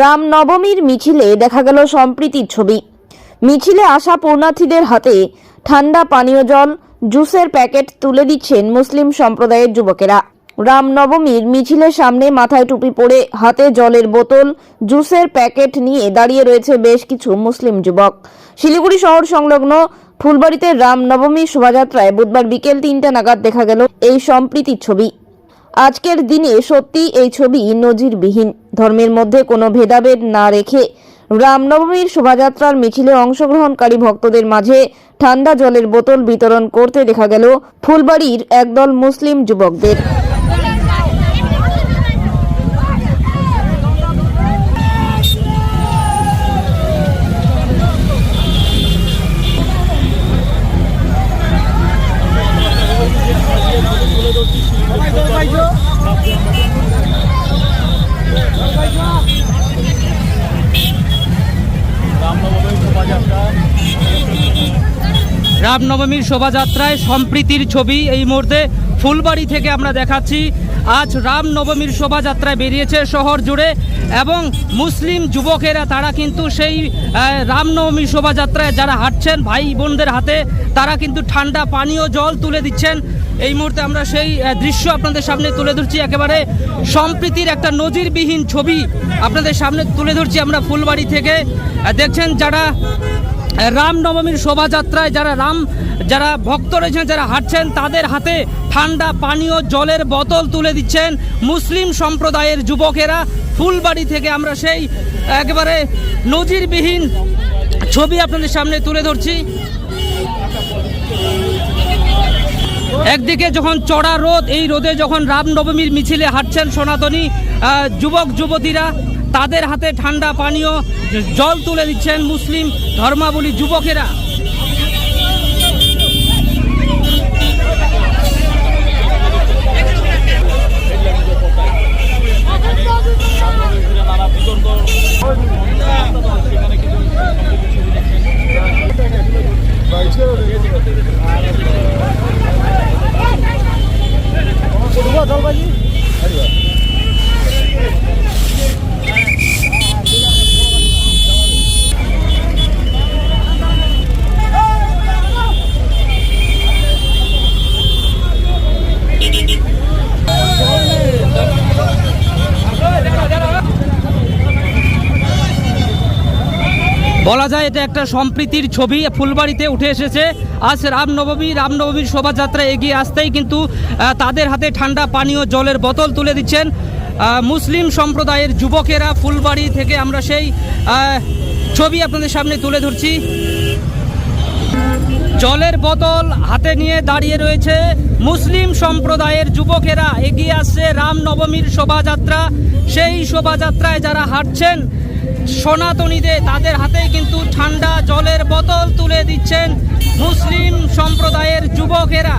রামনবমীর মিছিলে দেখা গেল সম্প্রীতির ছবি। মিছিলে আসা পূর্ণার্থীদের হাতে ঠান্ডা পানীয় জল, জুসের প্যাকেট তুলে দিচ্ছেন মুসলিম সম্প্রদায়ের যুবকেরা। রামনবমীর মিছিলের সামনে মাথায় টুপি পরে হাতে জলের বোতল, জুসের প্যাকেট নিয়ে দাঁড়িয়ে রয়েছে বেশ কিছু মুসলিম যুবক। শিলিগুড়ি শহর সংলগ্ন ফুলবাড়িতে রামনবমী শোভাযাত্রায় বুধবার বিকেল তিনটা নাগাদ দেখা গেল এই সম্প্রীতির ছবি। আজকের দিনে সত্যি এই ছবি নজিরবিহীন। ধর্মের মধ্যে কোনো ভেদাভেদ না রেখে রামনবমীর শোভাযাত্রার মিছিলে অংশগ্রহণকারী ভক্তদের মাঝে ঠান্ডা জলের বোতল বিতরণ করতে দেখা গেল ফুলবাড়ির একদল মুসলিম যুবকদের। রামনবমীর শোভাযাত্রায় সম্প্রীতির ছবি এই মুহূর্তে ফুলবাড়ি থেকে আমরা দেখাচ্ছি। আজ রামনবমীর শোভাযাত্রায় বেরিয়েছে শহর জুড়ে এবং মুসলিম যুবকেরা তারা কিন্তু সেই রামনবমীর শোভাযাত্রায় যারা হাঁটছেন, ভাই বোনদের হাতে তারা কিন্তু ঠান্ডা পানীয় জল তুলে দিচ্ছেন। এই মুহূর্তে আমরা সেই দৃশ্য আপনাদের সামনে তুলে ধরছি। একেবারে সম্প্রীতির একটা নজিরবিহীন ছবি আপনাদের সামনে তুলে ধরছি আমরা ফুলবাড়ি থেকে। দেখছেন যারা রামনবমীর শোভাযাত্রায় যারা রাম, যারা ভক্ত রয়েছেন, যারা হাঁটছেন, তাদের হাতে ঠান্ডা পানীয় জলের বোতল তুলে দিচ্ছেন মুসলিম সম্প্রদায়ের যুবকেরা। ফুলবাড়ি থেকে আমরা সেই একেবারে নজিরবিহীন ছবি আপনাদের সামনে তুলে ধরছি। একদিকে যখন চড়া রোদ, এই রোদে যখন রামনবমীর মিছিলে হাঁটছেন সনাতনী যুবক, যুবতীরা, তাদের হাতে ঠান্ডা পানীয় জল তুলে দিচ্ছেন মুসলিম ধর্মাবলী যুবকেরা। કયો ધોળભાજી বলা যায় এটা একটা সম্প্রীতির ছবি। ফুলবাড়িতে উঠে এসেছে। আজ রামনবমী, রামনবমীর শোভাযাত্রা এগিয়ে আসতেই কিন্তু তাদের হাতে ঠান্ডা পানীয় জলের বোতল তুলে দিচ্ছেন মুসলিম সম্প্রদায়ের যুবকেরা। ফুলবাড়ি থেকে আমরা সেই ছবি আপনাদের সামনে তুলে ধরছি। জলের বোতল হাতে নিয়ে দাঁড়িয়ে রয়েছে মুসলিম সম্প্রদায়ের যুবকেরা। এগিয়ে আসছে রামনবমীর শোভাযাত্রা। সেই শোভাযাত্রায় যারা হাঁটছেন সনাতনীদের তাদের হাতেই কিন্তু ঠান্ডা জলের বোতল তুলে দিচ্ছেন মুসলিম সম্প্রদায়ের যুবকেরা।